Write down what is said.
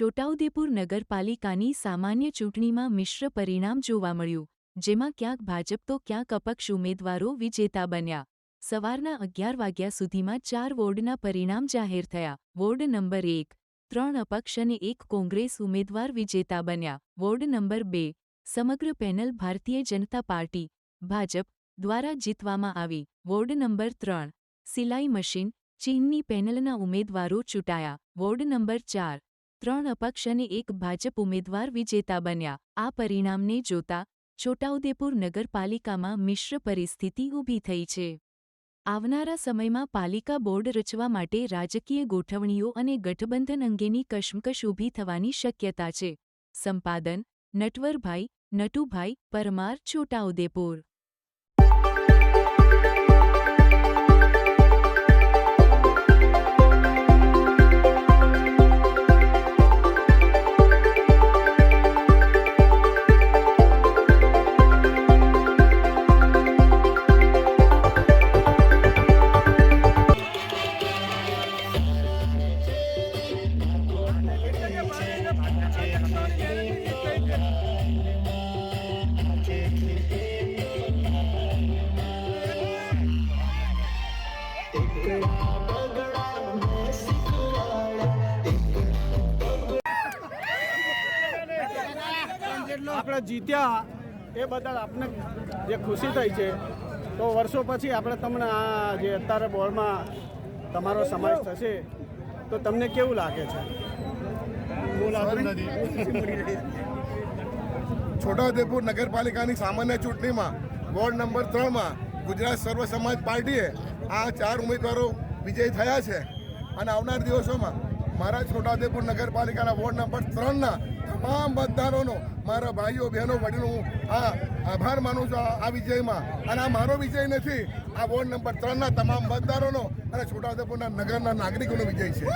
છોટાઉદેપુર નગરપાલિકાની સામાન્ય ચૂંટણીમાં મિશ્ર પરિણામ જોવા મળ્યું, જેમાં ક્યાંક ભાજપ તો ક્યાંક અપક્ષ ઉમેદવારો વિજેતા બન્યા. સવારના અગિયાર વાગ્યા સુધીમાં ચાર વોર્ડના પરિણામ જાહેર થયા. વોર્ડ નંબર એક, ત્રણ અપક્ષ અને એક કોંગ્રેસ ઉમેદવાર વિજેતા બન્યા. વોર્ડ નંબર બે, સમગ્ર પેનલ ભારતીય જનતા પાર્ટી, ભાજપ, દ્વારા જીતવામાં આવી. વોર્ડ નંબર ત્રણ, સિલાઈ મશીન, ચીનની પેનલના ઉમેદવારો ચૂંટાયા. વોર્ડ નંબર ચાર ત્રણ અપક્ષ અને એક ભાજપ ઉમેદવાર વિજેતા બન્યા. આ પરિણામને જોતા છોટાઉદેપુર નગરપાલિકામાં મિશ્ર પરિસ્થિતિ ઊભી થઈ છે. આવનારા સમયમાં પાલિકા બોર્ડ રચવા માટે રાજકીય ગોઠવણીઓ અને ગઠબંધન અંગેની કશમકશ ઊભી થવાની શક્યતા છે. સંપાદન, નટવરભાઈ, નટુભાઈ પરમાર, છોટાઉદેપુર. આપણે જીત્યા એ બદલ આપને જે ખુશી થઈ છે, તો વર્ષો પછી આપણે તમને આ જે અત્યારે બોર્ડમાં તમારો સમાવેશ થશે, તો તમને કેવું લાગે છે? છોટાઉદેપુર નગરપાલિકાની સામાન્ય ચૂંટણીમાં વોર્ડ નંબર ત્રણમાં ગુજરાત સર્વ સમાજ પાર્ટીએ આ ચાર ઉમેદવારો વિજય થયા છે. અને આવનાર દિવસોમાં મારા છોટાઉદેપુર નગરપાલિકાના વોર્ડ નંબર ત્રણના તમામ મતદારોનો મારા ભાઈઓ બહેનો વડીલો હું આ આભાર માનું છું આ વિજયમાં. અને આ મારો વિજય નથી આ વોર્ડ નંબર ત્રણના તમામ મતદારોનો અને છોટાઉદેપુરના નગરના નાગરિકોનો વિજય છે.